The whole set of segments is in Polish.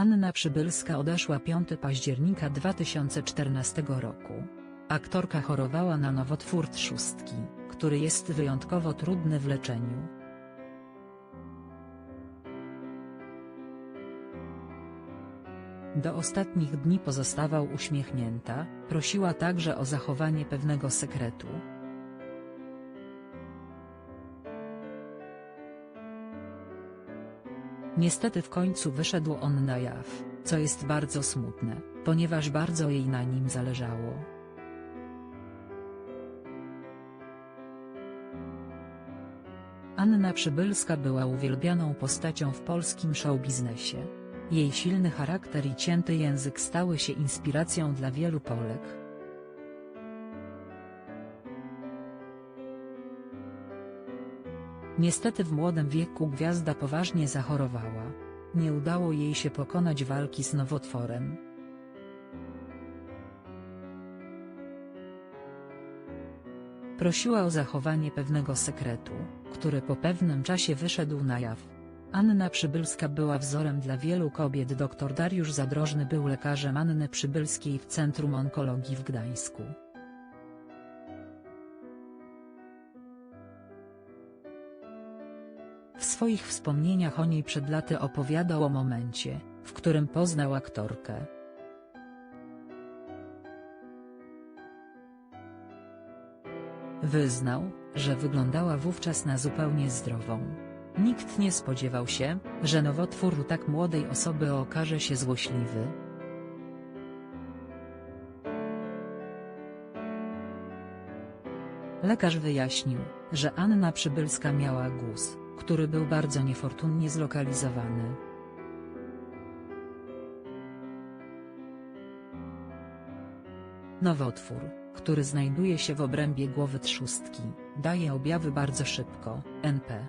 Anna Przybylska odeszła 5 października 2014 roku. Aktorka chorowała na nowotwór trzustki, który jest wyjątkowo trudny w leczeniu. Do ostatnich dni pozostawał uśmiechnięta, prosiła także o zachowanie pewnego sekretu. Niestety w końcu wyszedł on na jaw, co jest bardzo smutne, ponieważ bardzo jej na nim zależało. Anna Przybylska była uwielbianą postacią w polskim showbiznesie. Jej silny charakter i cięty język stały się inspiracją dla wielu Polek. Niestety w młodym wieku gwiazda poważnie zachorowała. Nie udało jej się pokonać walki z nowotworem. Prosiła o zachowanie pewnego sekretu, który po pewnym czasie wyszedł na jaw. Anna Przybylska była wzorem dla wielu kobiet. Dr Dariusz Zadrożny był lekarzem Anny Przybylskiej w Centrum Onkologii w Gdańsku. Swoich wspomnieniach o niej przed laty opowiadał o momencie, w którym poznał aktorkę. Wyznał, że wyglądała wówczas na zupełnie zdrową. Nikt nie spodziewał się, że nowotwór u tak młodej osoby okaże się złośliwy. Lekarz wyjaśnił, że Anna Przybylska miała guz, który był bardzo niefortunnie zlokalizowany. Nowotwór, który znajduje się w obrębie głowy trzustki, daje objawy bardzo szybko, NP.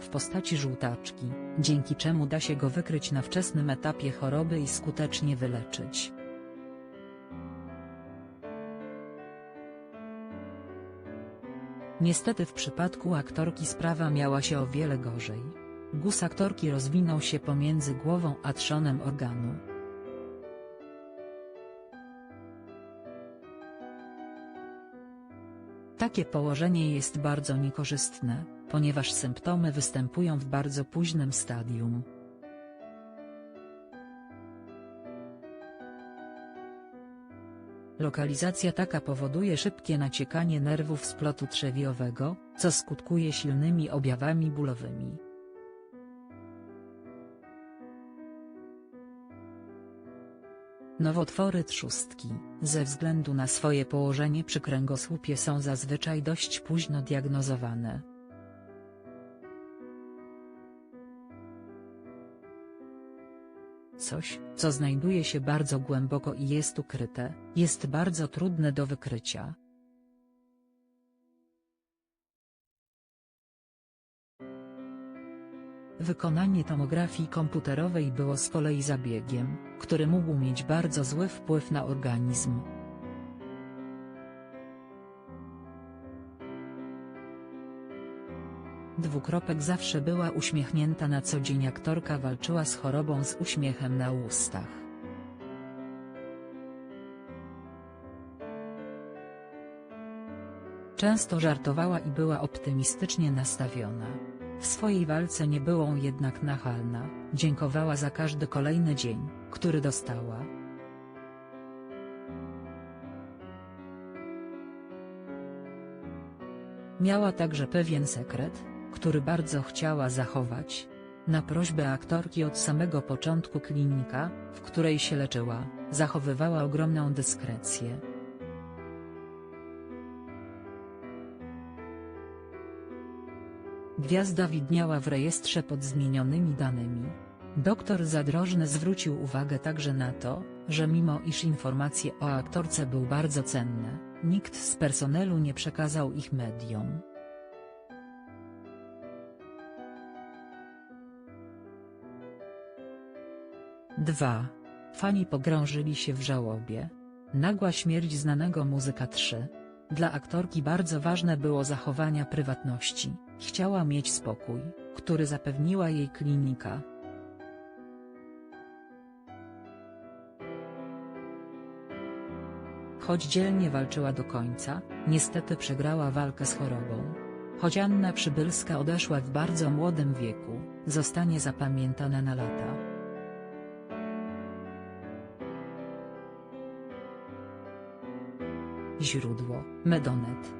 w postaci żółtaczki, dzięki czemu da się go wykryć na wczesnym etapie choroby i skutecznie wyleczyć. Niestety w przypadku aktorki sprawa miała się o wiele gorzej. Guz aktorki rozwinął się pomiędzy głową a trzonem organu. Takie położenie jest bardzo niekorzystne, ponieważ symptomy występują w bardzo późnym stadium. Lokalizacja taka powoduje szybkie naciekanie nerwów splotu trzewiowego, co skutkuje silnymi objawami bólowymi. Nowotwory trzustki, ze względu na swoje położenie przy kręgosłupie są zazwyczaj dość późno diagnozowane. Coś, co znajduje się bardzo głęboko i jest ukryte, jest bardzo trudne do wykrycia. Wykonanie tomografii komputerowej było z kolei zabiegiem, który mógł mieć bardzo zły wpływ na organizm. Dwukropek zawsze była uśmiechnięta na co dzień aktorka walczyła z chorobą z uśmiechem na ustach. Często żartowała i była optymistycznie nastawiona. W swojej walce nie była jednak nachalna, dziękowała za każdy kolejny dzień, który dostała. Miała także pewien sekret, który bardzo chciała zachować. Na prośbę aktorki od samego początku klinika, w której się leczyła, zachowywała ogromną dyskrecję. Gwiazda widniała w rejestrze pod zmienionymi danymi. Doktor Zadrożny zwrócił uwagę także na to, że mimo iż informacje o aktorce były bardzo cenne, nikt z personelu nie przekazał ich mediom. Dwa. Fani pogrążyli się w żałobie. Nagła śmierć znanego muzyka 3. Dla aktorki bardzo ważne było zachowania prywatności, Chciała mieć spokój, który zapewniła jej klinika. Choć dzielnie walczyła do końca, niestety przegrała walkę z chorobą. Choć Anna Przybylska odeszła w bardzo młodym wieku, zostanie zapamiętana na lata. Źródło: Medonet